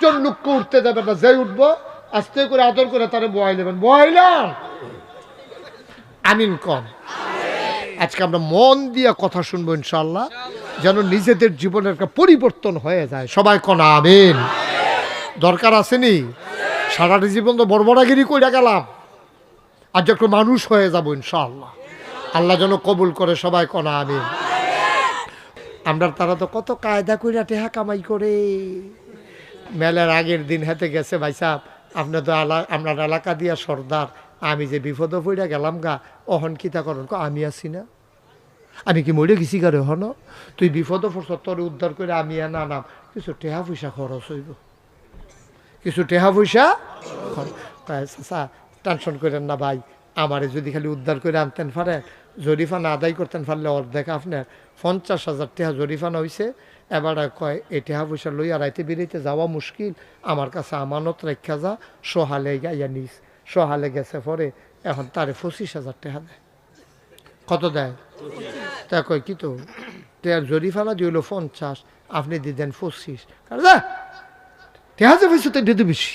একজন লোককে উঠতে দেবে না, যে উঠবো, আস্তে করে আদর করে তারা বয় নেবেন। বয়াইলাম আমিন কম। আজকে আমরা মন দিয়ে কথা শুনব ইনশাল্লাহ যেন নিজেদের জীবনের একটা পরিবর্তন হয়ে যায়। সবাই কনা আমিন। দরকার আসেনি সারাটা জীবন তো বড়বড়াগিরি কইরা গেলাম। আজ একটু মানুষ হয়ে যাব ইনশাল্লাহ আল্লাহ যেন কবুল করে, সবাই কনা আমিন। আমরা তারা তো কত কায়দা কইরা টেহা কামাই করে। মেলার আগের দিন হাতে গেছে, ভাই সাহ আপনার তো আলা, আপনার এলাকা দিয়া সর্দার, আমি যে বিপদ পড়ে গেলাম গা, অহন কিতা করন? আমি আছি না। আমি কি মরে গেছি গারে হন তুই বিপদ তোর উদ্ধার করে আমি না নাম। কিছু টেহা পয়সা খরচ হইব। কিছু টেহা পয়সা টেনশন করেন না ভাই, আমারে যদি খালি উদ্ধার করে আনতেন পারেন জরিফানা আদায় করতেন পারলে অর্ধেক আপনার পঞ্চাশ হাজার টেহা জরিফানা হয়েছে এবার কয় টেহা পয়সা লইয়া রাইতে বেরিয়েতে যাওয়া মুশকিল। আমার কাছে আমানত রেখা যা, সোহালে গাইয়া নিস। সোহালে গেছে পরে, এখন তারে পঁচিশ হাজার টাকা দেয় কত দেয়? তা কয়, কি তো টেয়ার জরিফানা দিয়ে হলো পঞ্চাশ, আপনি দিয়ে দেন পঁচিশ। কারণ টেহা যে পয়সা তো দিতে বেশি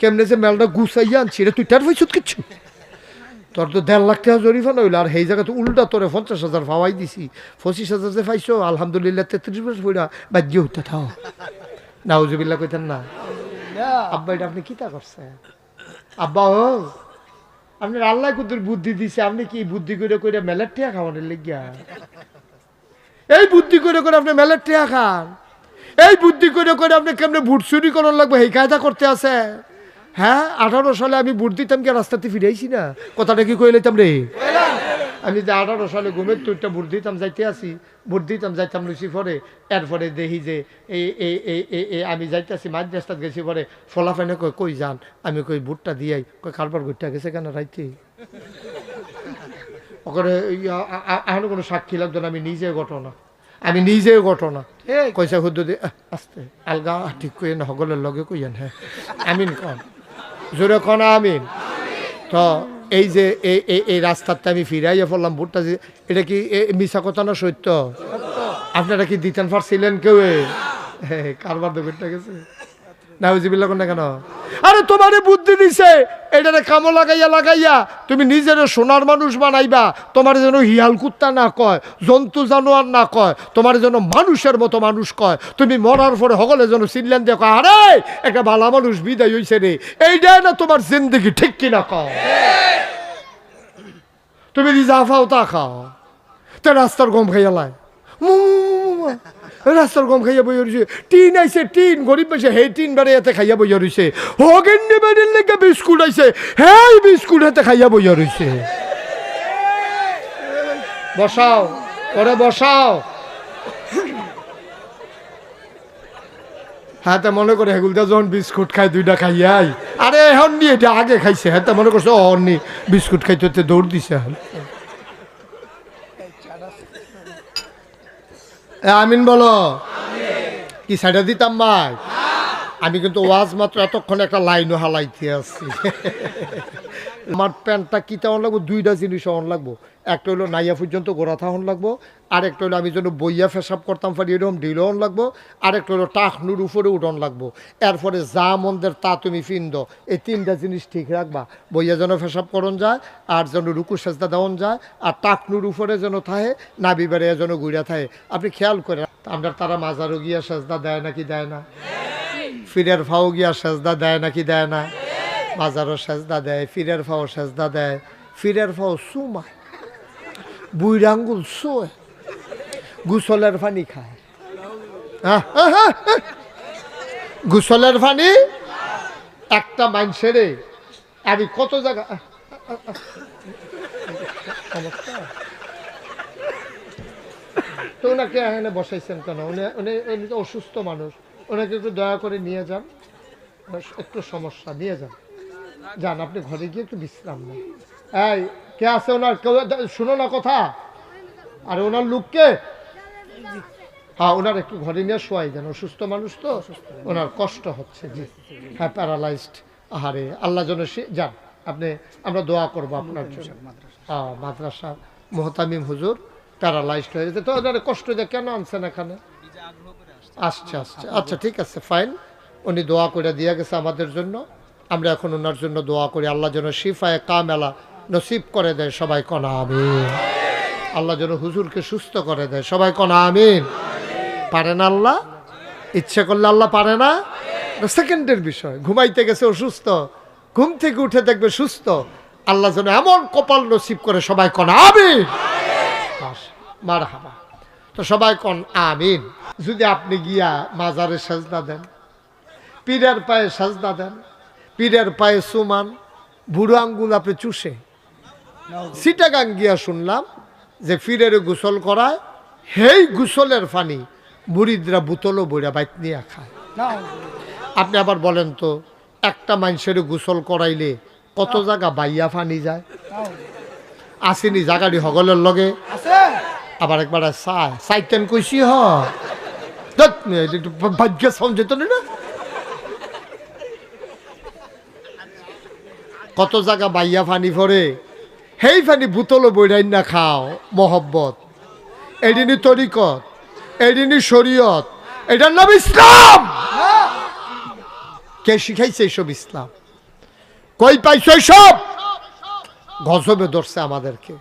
কেমনে যে মেলটা গুছাইয়া আনছি রে তুই টের পয়সা কিচ্ছু? তোর তো দেড় লাখ টাকা জরিফানা হইল আর সেই জায়গা তো উল্টা তোরে পঞ্চাশ হাজার পাওয়াই দিছি। পঁচিশ হাজার যে পাইছো আলহামদুলিল্লাহ তেত্রিশ বছর পড়া বাজ্য হইতে থাও। নাউজুবিল্লা কইতেন না। আব্বা এটা আপনি কিতা করছেন? আব্বা ও আপনার আল্লাহ কুতুর বুদ্ধি দিছে আপনি কি বুদ্ধি করে করে মেলার টিয়া খাওয়ানোর লেগিয়া? এই বুদ্ধি করে করে আপনি মেলার টিয়া খান। এই বুদ্ধি করে করে আপনি কেমনে বুট চুরি করার লাগবে এই কায়দা করতে আছে। হ্যাঁ আঠারো সালে আমি বুট দিতাম কি রাস্তাতে ফিরাইছি না? কথাটা কি কই লইতাম রে? আমি যে আঠারো সালে ঘুমের তুইটা বুট দিতাম যাইতে আসি বুট দিতাম যাইতাম লুচি পরে। এরপরে দেখি যে এই এই এই এই আমি যাইতেছি মাঝ রাস্তাত গেছি পরে ফলাফাইনে কই কই যান? আমি কই বুটটা দিয়াই। কই কারবার ঘুরতে গেছে কেন রাইতে? ওখানে এখন কোনো সাক্ষী লাগতো না আমি নিজে ঘটনা। আমি নিজে ঘটনা। কইসা খুদ্দ দিয়ে আহ, আস্তে আলগা ঠিক কই না সকলের লগে কইয়েন হ্যাঁ। আমিন কন। জোরে কন আমিন। তো এই যে এই এই রাস্তাতে আমি ফিরাইয়া পড়লাম ভোটটা যে এটা কি মিশা কথা না সত্য? আপনারা কি দিতেন পারছিলেন কেউ? কারবার দোকানটা গেছে। না বুঝিবিল্লা কোন কেন? আরে তোমারে বুদ্ধি দিছে, এটারে কামো লাগাইয়া লাগাইয়া তুমি নিজের সোনার মানুষ বানাইবা, তোমার যেন হিয়াল কুত্তা না কয়, জন্তু জানোয়ার না কয়, তোমার যেন মানুষের মতো মানুষ কয়, তুমি মরার পরে সকলে যেন চিনলেন দেখো আরে, একটা ভালো মানুষ বিদায় হইছে রে, এইটাই না তোমার জিন্দগি, ঠিক কিনা কয়? তুমি যা তা খাও, তা রাস্তার গম খাইয়া লাই। রাস্তার গম খাইয়া বইয়া রয়েছে টিন আইছে, টিন, গরিব বসে হে টিন বারে এতে খাইয়া বইয়া রয়েছে হগেন বাড়ির লেগে বিস্কুট আইছে হেই বিস্কুট হাতে খাইয়া বইয়া রয়েছে বসাও করে বসাও। হ্যাঁ তা মনে করে হেগুলদা যখন বিস্কুট খায়, দুইটা খাইয়াই আরে এখন নিয়ে এটা আগে খাইছে। হ্যাঁ তা মনে করছে অন নি বিস্কুট খাইতে, হতে দৌড় দিছে এখন এ, আমিন বলো। কি সাইডে দিতাম ভাই আমি কিন্তু ওয়াজ মাত্র এতক্ষণ একটা লাইনও হালাইতে আসছি। আমার প্যান্টটা কি অন লাগবো? দুইটা জিনিস অন লাগবো। একটা হলো নাইয়া পর্যন্ত গোড়া থাহন লাগবো, আরেকটা হলো আমি যেন বইয়া ফেসাব করতাম পারি এরকম অন লাগবো, আরেকটা হলো টাকনুর উপরে উঠন লাগবো। এরপরে যা মন্দের তা তুমি ফিন্দ। এই তিনটা জিনিস ঠিক রাখবা। বইয়া যেন ফেসাব করন যায়, আর যেন রুকু সেজদা দেওয়ান যায়, আর টাকনুর উপরে যেন থাহে নাবি বেড়ে যেন ঘুরে থাকে আপনি খেয়াল করে আমরা তারা মাজারও গিয়া সেজদা দেয় নাকি দেয় না? ফিরের ফাও গিয়া সেজদা দেয় নাকি দেয় না? মাজারও সেজদা দেয়, ফিরের ফাও সেজদা দেয়। ফিরের ফাও সুমায়। বুইর আঙ্গুল শোয় গুসলের পানি খায়। গুসলের পানি একটা মানুষের আমি কত জায়গা। তো ওনাকে এখানে বসাইছেন কেন? উনি উনি উনি তো অসুস্থ মানুষ। ওনাকে একটু দয়া করে নিয়ে যান। একটু সমস্যা, নিয়ে যান। যান, আপনি ঘরে গিয়ে একটু বিশ্রাম নেন। এই কে আছে ওনার? কেউ শুনো না কথা। আর ওনার লুককে? হ্যাঁ ওনার একটু ঘরে নিয়ে শোয়াই দেন। অসুস্থ মানুষ তো? ওনার কষ্ট হচ্ছে, জি। হ্যাঁ প্যারালাইজড আহারে, আল্লাহ যেন সে, যান, আপনি, আমরা দোয়া করব আপনার জন্য। হ্যাঁ মাদ্রাসা মোহতামিম হুজুর প্যারালাইজড হয়ে গেছে। তো ওনার কষ্ট যে কেন আনছেন এখানে? আসছে আসছে। আচ্ছা ঠিক আছে ফাইন উনি দোয়া করে দিয়ে গেছে আমাদের জন্য। আমরা এখন ওনার জন্য দোয়া করি। আল্লাহ যেন শিফায় কামেলা নসিব করে দেয়, সবাই কনা আমিন। আল্লাহ যেন হুজুরকে সুস্থ করে দেয়, সবাই কনা আমিন। পারে না আল্লাহ? ইচ্ছে করলে আল্লাহ পারে না? সেকেন্ডের বিষয়। ঘুমাইতে গেছে অসুস্থ, ঘুম থেকে উঠে দেখবে সুস্থ। আল্লাহ যেন এমন কপাল নসিব করে সবাই কন আমিন। মার হাবা তো সবাই কন আমিন। যদি আপনি গিয়া মাজারে সাজদা দেন, পীরের পায়ে সাজদা দেন, পীরের পায়ে সুমান, বুড়ো আঙ্গুল আপনি চুষে সিটাগাং গিয়া শুনলাম যে ফিরের গোসল করায় হেই গোসলের পানি মুড়িদরা বুতলও বইরা বাইত নিয়ে খায়। আপনি আবার বলেন তো একটা মানুষের গোসল করাইলে কত জায়গা বাইয়া ফানি যায়? আসেনি জাগাড়ি হগলের লগে। আবার একবার চায় চাইতেন কইসি হ। ভাগ্য সমঝেত না? কত জায়গা বাইয়া ফানি ফরে সেই ফানি বুতলো বইরাই না খাও মহব্বত। এদিনই তরিকত এদিনই শরীয়ত এটার নাম ইসলাম! কে শিখাইছে এইসব ইসলাম? কই পাইছো এইসব? গজবে ধরছে আমাদেরকে।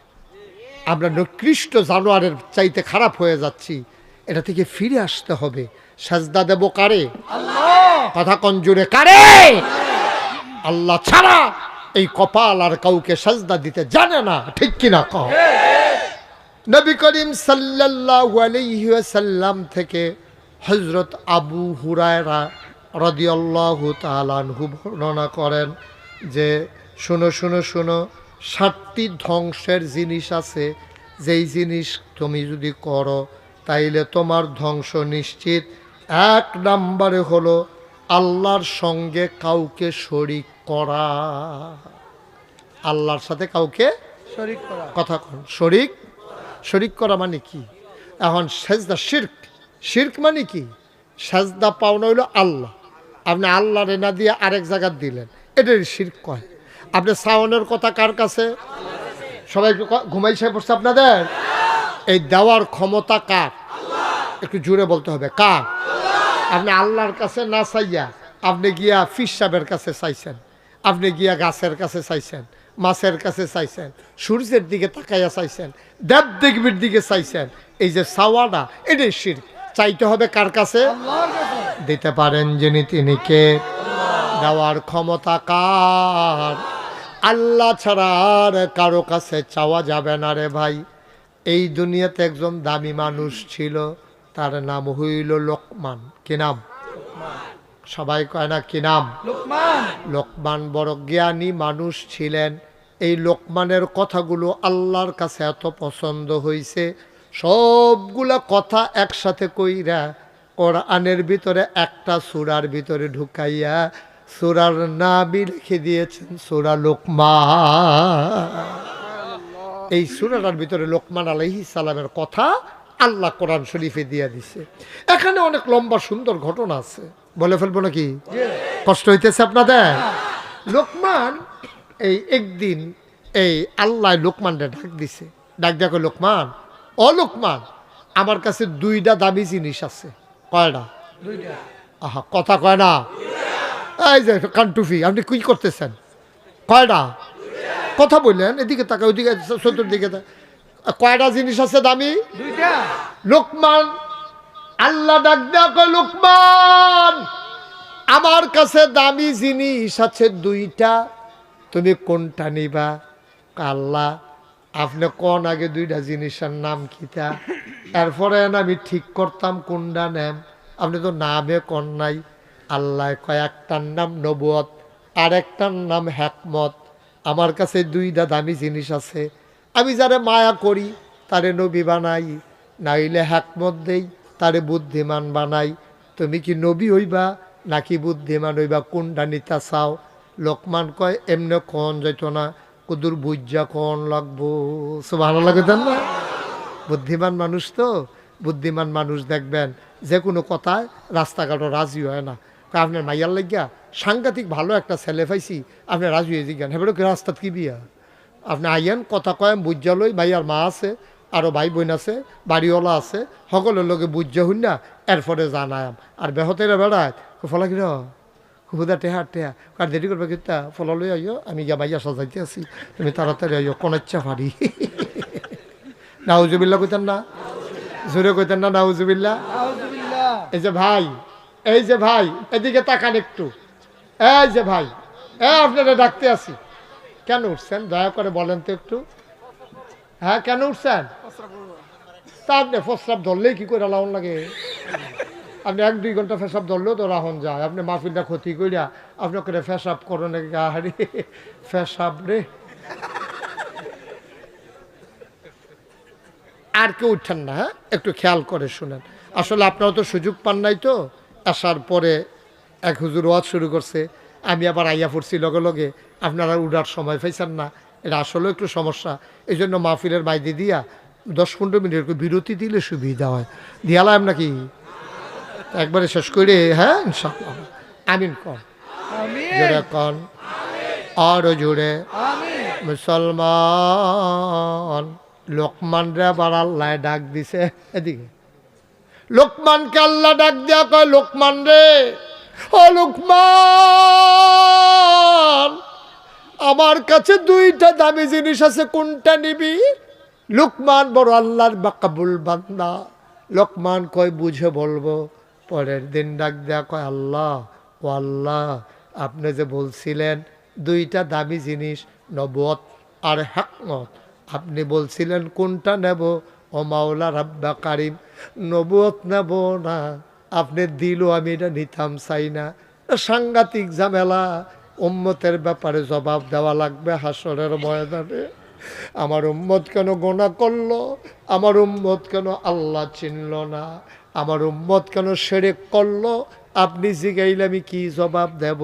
আমরা নিকৃষ্ট জানোয়ারের চাইতে খারাপ হয়ে যাচ্ছি। এটা থেকে ফিরে আসতে হবে। সাজদা দেব কারে? কথা কঞ্জুরে কারে? আল্লাহ ছাড়া এই কপাল আর কাউকে সাজদা দিতে জানে না, ঠিক কিনা কহ নবী করিম ওয়াসাল্লাম থেকে হযরত আবু হুরায়রা রাদিয়াল্লাহু তাআলা আনহু বর্ণনা করেন যে, শুনো শুনো শুনো, সাতটি ধ্বংসের জিনিস আছে। যেই জিনিস তুমি যদি করো, তাইলে তোমার ধ্বংস নিশ্চিত। এক নাম্বারে হলো, আল্লাহর সঙ্গে কাউকে শরিক করা। আল্লাহর সাথে কাউকে শরীক করা। কথা কন। শরিক? শরিক করা মানে কি? এখন সেজদা শির্ক। শির্ক মানে কি? সেজদা পাওনা হইল আল্লাহ। আপনি আল্লাহ রেনা দিয়ে আরেক জায়গার দিলেন। এটাই শির্ক কয়? আপনি সাওনের কথা কার কাছে? সবাই ঘুমাইছে পড়ছে আপনাদের? এই দেওয়ার ক্ষমতা কার? একটু জুড়ে বলতে হবে কার? আপনি আল্লাহর কাছে না চাইয়া আপনি গিয়া ফিস সাহেবের কাছে চাইছেন। আপনি গিয়া গাছের কাছে চাইছেন, মাছের কাছে চাইছেন, সূর্যের দিকে তাকাইয়া চাইছেন, দেব দেবীর দিকে চাইছেন, এই যে সাওয়াটা এটাই শির চাইতে হবে কার কাছে? কাছে দিতে পারেন যিনি তিনি কে দেওয়ার ক্ষমতা কার? আল্লাহ ছাড়া আর কারও কাছে চাওয়া যাবে না রে ভাই। এই দুনিয়াতে একজন দামি মানুষ ছিল, তার নাম হইল লোকমান। কি নাম? সবাই কয় না কি নাম? লোকমান। লোকমান বড় জ্ঞানী মানুষ ছিলেন। এই লোকমানের কথাগুলো আল্লাহর কাছে এত পছন্দ হয়েছে সবগুলা কথা একসাথে কইরা কোরআনের ভিতরে একটা সুরার ভিতরে ঢুকাইয়া সুরার নামই লিখে দিয়েছেন সুরা লোকমা এই সুরাটার ভিতরে লোকমান আলাইহি সালামের কথা আল্লাহ কোরআন শরীফে দিয়ে দিছে। এখানে অনেক লম্বা সুন্দর ঘটনা আছে। বলে ফেলব নাকি? কষ্ট হইতেছে আপনাদের? লোকমান এই একদিন এই আল্লাহ লোকমানটা ডাক দিছে। ডাক দেখো লোকমান ও লোকমান আমার কাছে দুইটা দামি জিনিস আছে। কয়টা? দুইটা। আহা কথা কয় না? এই যে কান্টুফি আপনি কি করতেছেন? কয়টা? কথা বললেন এদিকে তাকা ওইদিকে চতুর্দিকে। কয়টা জিনিস আছে দামি? দুইটা। লোকমান আল্লাহ ডাক কয়, লোকমান, আমার কাছে দামি জিনিস আছে দুইটা। তুমি কোনটা নিবা? আল্লাহ, আপনি কোন আগে দুইটা জিনিসের নাম কিতা এরপরে আমি ঠিক করতাম কোনটা নেম। আপনি তো নামে কোন নাই। আল্লাহ কয়েকটার নাম নবুয়ত, আর একটার নাম হ্যাকমত আমার কাছে দুইটা দামি জিনিস আছে। আমি যারে মায়া করি, তারে নবী বানাই। নাইলে হ্যাকমত দেই তারে বুদ্ধিমান বানাই। তুমি কি নবী হইবা? নাকি বুদ্ধিমান হইবা? কোনটা নিতা চাও? লোকমান কয় এমনি কন যাইতো না। কুদুর বুঝা কন লাগবো। ভালো লাগে না? বুদ্ধিমান মানুষ তো। বুদ্ধিমান মানুষ দেখবেন যে কোনো কথায় রাস্তাঘাটও রাজি হয় না। কয়, আপনার মাইয়ার লাগিয়া সাংঘাতিক ভালো একটা ছেলে পাইছি। আপনি রাজি হয়ে জিজ্ঞান হেবেও কি রাস্তাত কি বিয়া? আপনি আইয়েন কথা কয়েন বুঝা লই মাইয়ার মা আছে। আরও ভাই বোন আছে বাড়িওয়ালা আছে সকলের লোকে বুঝে হইন না এরপরে জানায়াম। আর বেহতেরা বেড়ায় ফলা কিনা হুদা টেহা টেহা। কার দেরি করবে কিন্তু ফলা লই আইও আমি গিয়া বাইয়া সাজাইতে আছি তুমি তাড়াতাড়ি আইও কনেচ্ছা ফাড়ি। নাউজুবিল্লা কইতেন না? জোরে কইতেন না নাউজুবিল্লা এই যে ভাই এই যে ভাই এদিকে তাকান একটু। এই যে ভাই এ আপনারা ডাকতে আসি। কেন উঠছেন? দয়া করে বলেন তো একটু। হ্যাঁ কেন উঠছেন? ফসরাপ ধরলেই কি করে লাউন লাগে? আপনি এক, দুই ঘণ্টা ফেসাব ধরলেও তো রাহন যায়। আপনি মাহফিলটা ক্ষতি করিয়া আপনি করে ফেসাব করেন আরে ফেসাব রে। আর কেউ উঠছেন না হ্যাঁ? একটু খেয়াল করে শুনেন। আসলে আপনারা তো সুযোগ পান নাই তো। আসার পরে এক হুজুর ওয়াজ শুরু করছে। আমি আবার আইয়া পড়ছি লগে লগে। আপনারা উড়ার সময় পাইছেন না। এটা আসলে একটু সমস্যা। এই জন্য মাহফিলের বাইদি দিয়া দশ পনেরো মিনিট একটু বিরতি দিলে সুবিধা হয়। দিয়ালাম নাকি? একবারে শেষ করে হ্যাঁ ইনশাল্লাহ আমিন কন। জোরে কন। আরও জোরে। মুসলমান লোকমানরে আবার আল্লাহ ডাক দিছে। এদিকে। লোকমানকে আল্লাহ ডাক দিয়া কয় লোকমান রে ও লোকমান আমার কাছে দুইটা দামি জিনিস আছে, কোনটা নিবি? লোকমান বড় আল্লাহর বাকাবুল বান্দা। লোকমান কয়, বুঝে বলব। পরের দিন ডাক দেয়া কয়, আল্লাহ, ও আল্লাহ, আপনি যে বলছিলেন দুইটা দামি জিনিস নবত আর হ্যাকমত আপনি বলছিলেন কোনটা নেব? ও মাওলা রাব্বা কারিম, নবুয়ত নেব না। আপনি দিল আমি এটা নিতাম চাই না। সাংঘাতিক ঝামেলা উম্মতের ব্যাপারে জবাব দেওয়া লাগবে হাসরের ময়দানে। আমার উম্মত কেন গোনা করল? আমার উম্মত কেন আল্লাহ চিনল না? আমার উম্মত কেন সেরেক করল? আপনি জিগাইলে আমি কি জবাব দেব?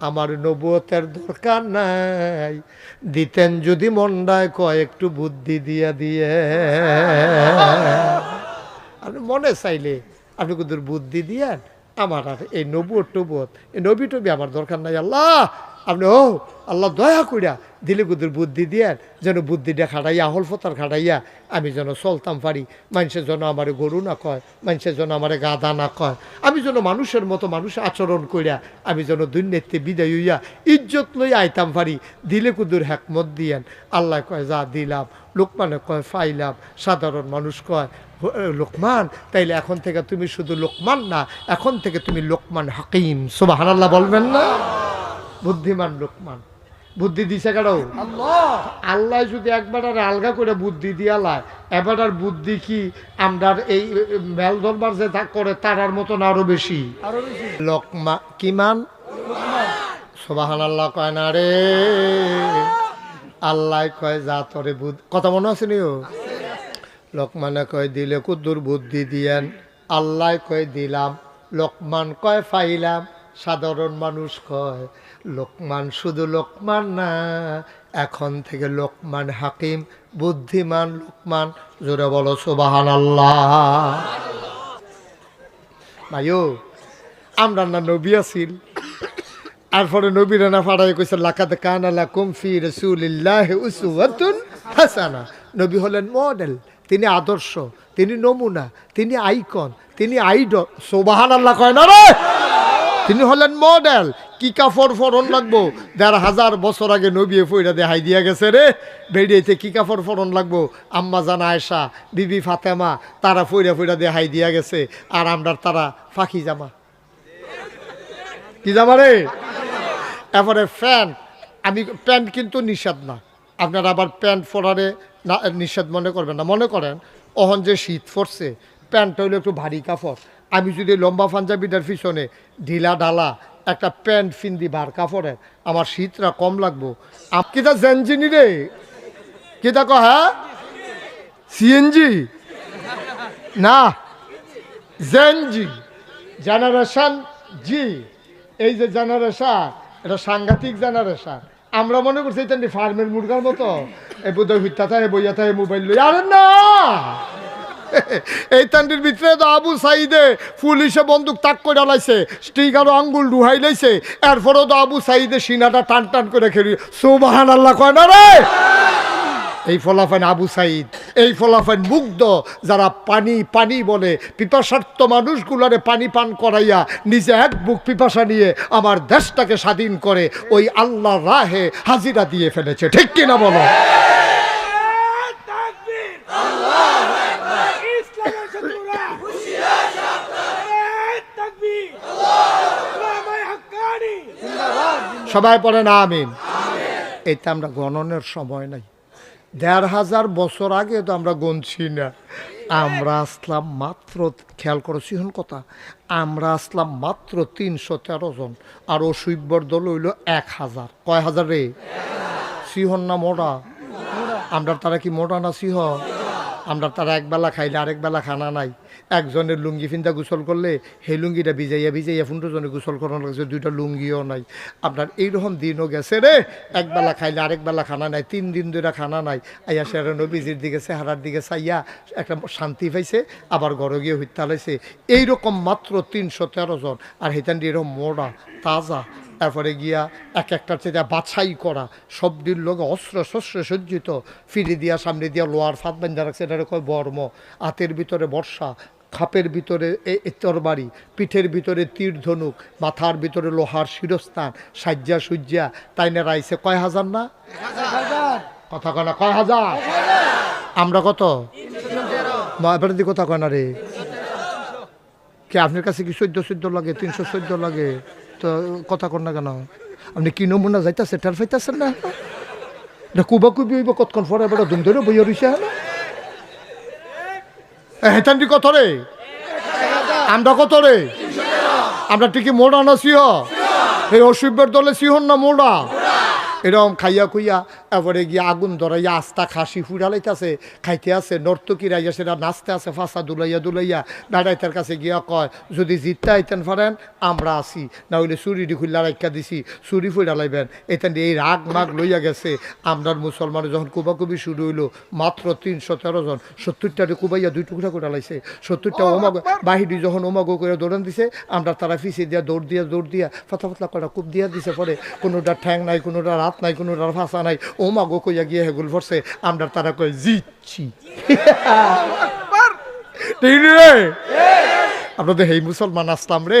আমার নবুয়তের দরকার নাই। দিতেন যদি মন্ডায় কয়, একটু বুদ্ধি দিয়া দিয়ে। আপনি মনে চাইলে আপনি কিন্তু বুদ্ধি দিয়েন? আমার আর এই নবুয় টবুয়ত, এই নবী টবি আমার দরকার নাই। আল্লাহ, আপনি ও আল্লাহ দয়া করিয়া দিলে কুদুর বুদ্ধি দিয়েন, যেন বুদ্ধিটা খাটাইয়া হল ফতার খাটাইয়া আমি যেন চলতাম পারি। মানুষের জন্য আমার গরু না কয় মানুষের জন্য আমার গাধা না কয়। আমি যেন মানুষের মতো মানুষ আচরণ করিয়া আমি যেন দুর্নীতি, বিদায় হইয়া ইজ্জত লই আইতাম পারি। দিলে কুদুর হ্যাকমত দিয়েন। আল্লাহ কয়, যা দিলাম, লোকমানে কয়, ফাইলাম, সাধারণ মানুষ কয় লোকমান তাইলে এখন থেকে তুমি শুধু লোকমান না এখন থেকে তুমি লোকমান হাকিম। সুবাহান আল্লাহ বলবেন না? বুদ্ধিমান লোকমান। বুদ্ধি দিছে কারও আল্লাহ। যদি একবার আর আলগা করে বুদ্ধি দিয়া লায় এবার আর বুদ্ধি কি আমরা এই মেল দরবার যে করে তারার মতন আরও বেশি। লোকমা কিমান সোবাহান আল্লাহ কয় না রে। আল্লাহ কয় যা তোরে বুদ্ধি কথা মনে আছে নিও? লোকমানে কয়, দিলে কুদ্দুর বুদ্ধি দিয়েন। আল্লাহ কয়, দিলাম। লোকমান কয়, ফাইলাম। সাধারণ মানুষ কয়, লোকমান শুধু লোকমান না, এখন থেকে লোকমান হাকিম, বুদ্ধিমান লোকমান। জোরে বলো সুবাহান আল্লাহ ভাইও আমরা না নবী আছিল। আর পরে নবী রানা ফাড়াই কইছে লাকাত কানা লাকুম ফি উসওয়াতুন হাসানা। নবী হলেন মডেল তিনি আদর্শ, তিনি নমুনা, তিনি আইকন, তিনি আইডল। আল্লাহ কয় না রে? তিনি হলেন মডেল। কি কাপড় ফরন লাগবো? দেড় হাজার বছর আগে নবী ফইরা দেখাই দিয়া গেছে রে। বেরিয়েতে কি কাপড় ফরন লাগবো? আম্মা জানা আয়সা বিবি ফাতেমা, তারা ফইরা ফইরা দেখাই দিয়া গেছে। আর আমরা তারা ফাঁকি জামা। কি জামা রে? এরপরে প্যান্ট আমি প্যান্ট কিন্তু নিষেধ না। আপনারা আবার প্যান্ট পরারে না, নিষেধ মনে করবেন না। মনে করেন, অহন যে শীত পড়ছে প্যান্ট হইল একটু ভারী কাপড়। আমি যদি লম্বা পাঞ্জাবিটার পিছনে ঢিলা ঢালা একটা প্যান্ট ফিন্দি ভার কাপড়ের, আমার শীতটা কম লাগবো। আপ কিতা জেনজিনি রে? কিতা কহ হ্যাঁ? সিএনজি? না, জেনজি। জেনারেশন জি। এই যে জেনারেশন, এটা সাংঘাতিক জেনারেশন। আমরা মনে করছি এটা ফার্মের মুরগার মতো। এ বোধহয় হুইতা থাকে, বইয়া থাকে, মোবাইল লই আরে না! এই তান্ডির ভিতরে তো আবু সাইদে পুলিশে বন্দুক তাক করে লাইছে স্টিকারও আঙ্গুল ডুহাই লাইছে। এরপরেও তো আবু সাইদে সিনাটা টান টান করে খেলি। সুবাহান আল্লাহ কয় না রে? এই ফলাফান আবু সাইদ, এই ফলাফান মুগ্ধ যারা পানি পানি বলে, পিপাসার্থ মানুষগুলারে পানি পান করাইয়া নিজে এক বুক পিপাসা নিয়ে আমার দেশটাকে স্বাধীন করে ওই আল্লাহ রাহে হাজিরা দিয়ে ফেলেছে। ঠিক কিনা বলো? সবাই পড়ে না আমিন এটা আমরা গণনের সময় নাই। দেড় হাজার বছর আগে তো আমরা গণছি না। আমরা আসলাম মাত্র, খেয়াল করো সিহন কথা, আমরা আসলাম মাত্র তিনশো তেরো জন, আর অসুইব্বর দল হইল এক হাজার। কয় হাজার রে? সিহন না মোড়া আমরা তারা কি মোডা না সিহ আমরা তারা একবেলা খাইলে আরেক বেলা খানা নাই। একজনের লুঙ্গি ফিন্দা গোসল করলে সেই লুঙ্গিটা ভিজাইয়া ভিজাইয়া ফুন্ডজনে গোসল করানো লাগছে, দুইটা লুঙ্গিও নাই। আপনার এইরকম দিনও গেছে রে। একবেলা খাইলে আরেক বেলা খানা নাই, তিন দিন ধরে খানা নাই। আইয়া সেরা নবীজির দিকে সেহারার দিকে চাইয়া একটা শান্তি পাইছে, আবার ঘরে গিয়ে হত্যা লাইছে। এইরকম মাত্র তিনশো তেরো জন। আর হেতান এরকম মোড়া, তাজা। তারপরে গিয়া এক একটার চেয়ে বাছাই করা। সবটির লোক অস্ত্র শস্ত্র সজ্জিত। ফিরে দিয়া, সামনে দিয়া, লোহার ফাঁদ বান্ধা রাখছে এটা কয় বর্ম। হাতের ভিতরে বর্ষা। খাপের ভিতরে তরবারি, পিঠের ভিতরে তীর ধনুক, মাথার ভিতরে লোহার শিরস্থান, সাজ্জা সুজ্জা, তাই না রাইছে কয় হাজার না? কথা কয় না, কয় হাজার? আমরা কত? এবার দি কথা কয় না রে। কে, আপনার কাছে কি চোদ্দ চোদ্দ লাগে, তিনশো চোদ্দ লাগে? তো কথা কর না কেন? আপনি কি নমুনা যাইতেছে, টের পাইতেছেন না? কুবা কুবি হইব কতক্ষণ পরে এবার দুম ধরে বইয়া রইছে হেতান্ডি কত রে? আমরা কত রে? আমরা ঠিকই মোড়া না সিহ? এই অসুবের দলে সিহন না মোড়া? এরকম খাইয়া খুইয়া এবারে গিয়ে আগুন ধরাইয়া আস্তা খাসি ফুরালাইতেছে খাইতে আছে নর্তকীরা ইয়া সেটা নাচতে আছে ফাঁসা দুলাইয়া দুলাইয়া দাঁড়াইতার কাছে গিয়া কয় যদি জিততে আইতেন পারেন আমরা আসি না হইলে চুরিটি খুললা রাখা দিছি চুরি ফুরালাইবেন এতেন এই রাগ মাগ লইয়া গেছে আমরার মুসলমানের যখন কুবাকুবি শুরু হইল মাত্র তিনশো তেরো জন সত্তরটারে কুবাইয়া দুই টুকরা করে লাইছে সত্তরটা ওমাগ বাহিরি যখন ওমাগো করে দৌড়ান দিছে আমরা তারা পিছিয়ে দিয়া দৌড় দিয়া দৌড় দিয়া ফাতা ফাতলা করা কূপ দিয়া দিছে পরে কোনোটা ঠ্যাং নাই কোনোটা রাত নাই কোনোটার ফাঁসা নাই ওমাগো কইয়া গিয়ে হেগুল ভরছে আমরা তারা কই জিতছি। ঠিক রে। আমরা তো হেই মুসলমান আসলাম রে।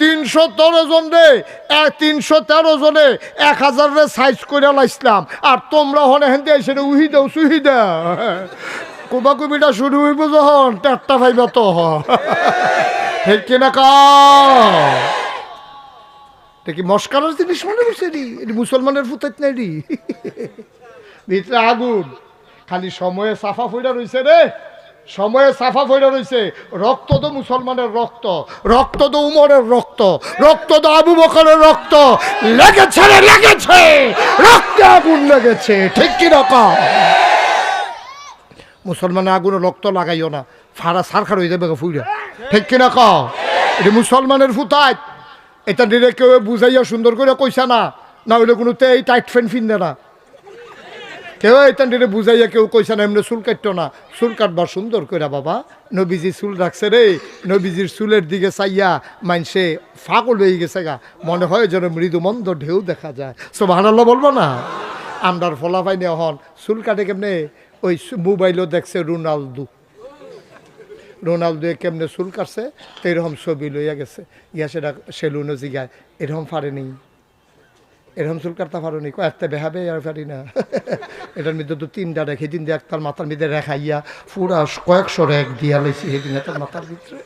তিনশো তেরো জন রে তিনশো তেরো জনে এক হাজার রে সাইজ করে লাইছিলাম। আর তোমরা হনে হেনতে সেটা উহি দাও, সুহি দাও। কুবা কুবিটা শুরু হইব যখন টাট্টা ভাইবা তো ঠিক কিনা কা দেখি মস্কারের জিনিস মনে করছে রি? এটি মুসলমানের ফুতাইত নাই রি? ভিতরে আগুন। খালি সময়ে সাফা ফইরা রইছে রে। সময়ে সাফা ফইরা রইছে। রক্ত তো মুসলমানের রক্ত রক্ত তো উমরের রক্ত রক্ত তো আবু বকরের রক্ত। লেগেছে রে, লেগেছে! রক্তে আগুন লেগেছে, ঠিক কি রকম মুসলমানের আগুনে রক্ত লাগাইও না, ফাড়া সারখার হয়ে যাবে ফুইরা। ঠিক কিনা ক এটা মুসলমানের ফুতায়। এটা নিরে কেউ বুঝাইয়া সুন্দর করে কইসা না না হইলে কোনো তে এই টাইট ফ্যান ফিনবে না। কেউ এটা নিরে বুঝাইয়া কেউ কইসা না, এমনি চুল কাটতো না। চুল কাটবার সুন্দর করে বাবা, নবীজি চুল রাখছে রে। নবীজির চুলের দিকে চাইয়া মানসে ফাগল হয়ে গেছে গা। মনে হয় যেন মৃদুমন্দ ঢেউ দেখা যায়। সব হারাল্লা বলব না? আমরার ফলাফাই নেওয়া হন চুল কাটে কেমনে? ওই মোবাইলও দেখছে রোনালদো। রোনালদো কেমনে চুল কাটছে? তো এরকম ছবি লইয়া গেছে। ইয়া সেটা সেলুনও জিগায়। এরকম পারেনি এরকম চুল কাটতে পারোনি কয়েকটা বেহাবে, আর পারি না। এটার মধ্যে তো তিনটা রেখে দিন দিয়ে একটার মাথার মধ্যে রেখাইয়া পুরা কয়েকশো রেখ দিয়া লাইছি সেদিন তার মাথার ভিতরে।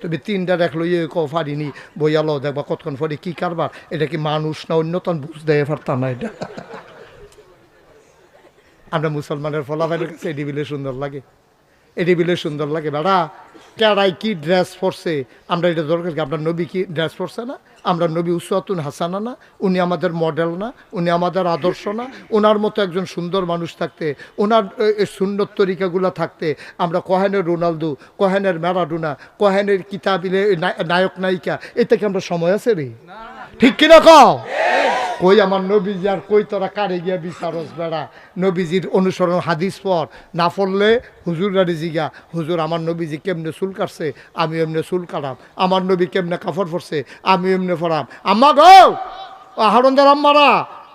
তুমি তিনটা রেখ লইয়ে ক পারিনি বইয়ালো দেখবা কতক্ষণ পরে কি কারবার? এটা কি মানুষ না অন্যতন বুঝ দেয় পারতাম না এটা। আমরা মুসলমানের ফলাফলের কাছে এটি বিলে সুন্দর লাগে। এটি বিলে সুন্দর লাগে, বেড়া। কেড়াই কি ড্রেস পরছে? আমরা এটা দরকার কি, আপনার নবী কি ড্রেস পরছে না? আমরা নবী উসওয়াতুন হাসানা না উনি আমাদের মডেল না উনি আমাদের আদর্শ না ওনার মতো একজন সুন্দর মানুষ থাকতে ওনার সুন্দর তরিকাগুলো থাকতে আমরা কোহেনের রোনালদো, কহেনের ম্যারাডোনা, কোহেনের কিতাবিলে নায়ক নায়িকা এ থেকে আমরা সময় আছে রে? ঠিক কিনা কও? কই আমার নবীজি আর কই তোরা কারে গিয়া বিচারস বেড়া? নবীজির অনুসরণ হাদিস পর। না পড়লে হুজুর রাড়ি জিগা হুজুর আমার নবীজি কেমনে চুল কাটছে? আমি এমনি চুল কাটাম। আমার নবী কেমনে কাপড় পরছে আমি এমনি পরাম আম্মা গো! হারন্দার আম্মারা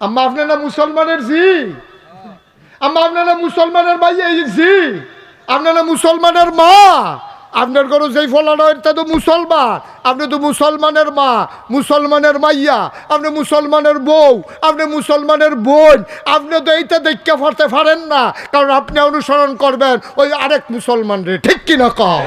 আম্মা, আপনারা মুসলমানের জি। আম্মা, আপনারা মুসলমানের ভাই, এই জি। আপনারা মুসলমানের মা। আপনার ঘরে যেই ফলানো এটা তো মুসলমান। আপনি তো মুসলমানের মা, মুসলমানের মাইয়া, আপনি মুসলমানের বউ, আপনি মুসলমানের বোন। আপনি তো এইটা দেখতে পারতে পারেন না, কারণ আপনি অনুসরণ করবেন ওই আরেক মুসলমান রে ঠিক কিনা কম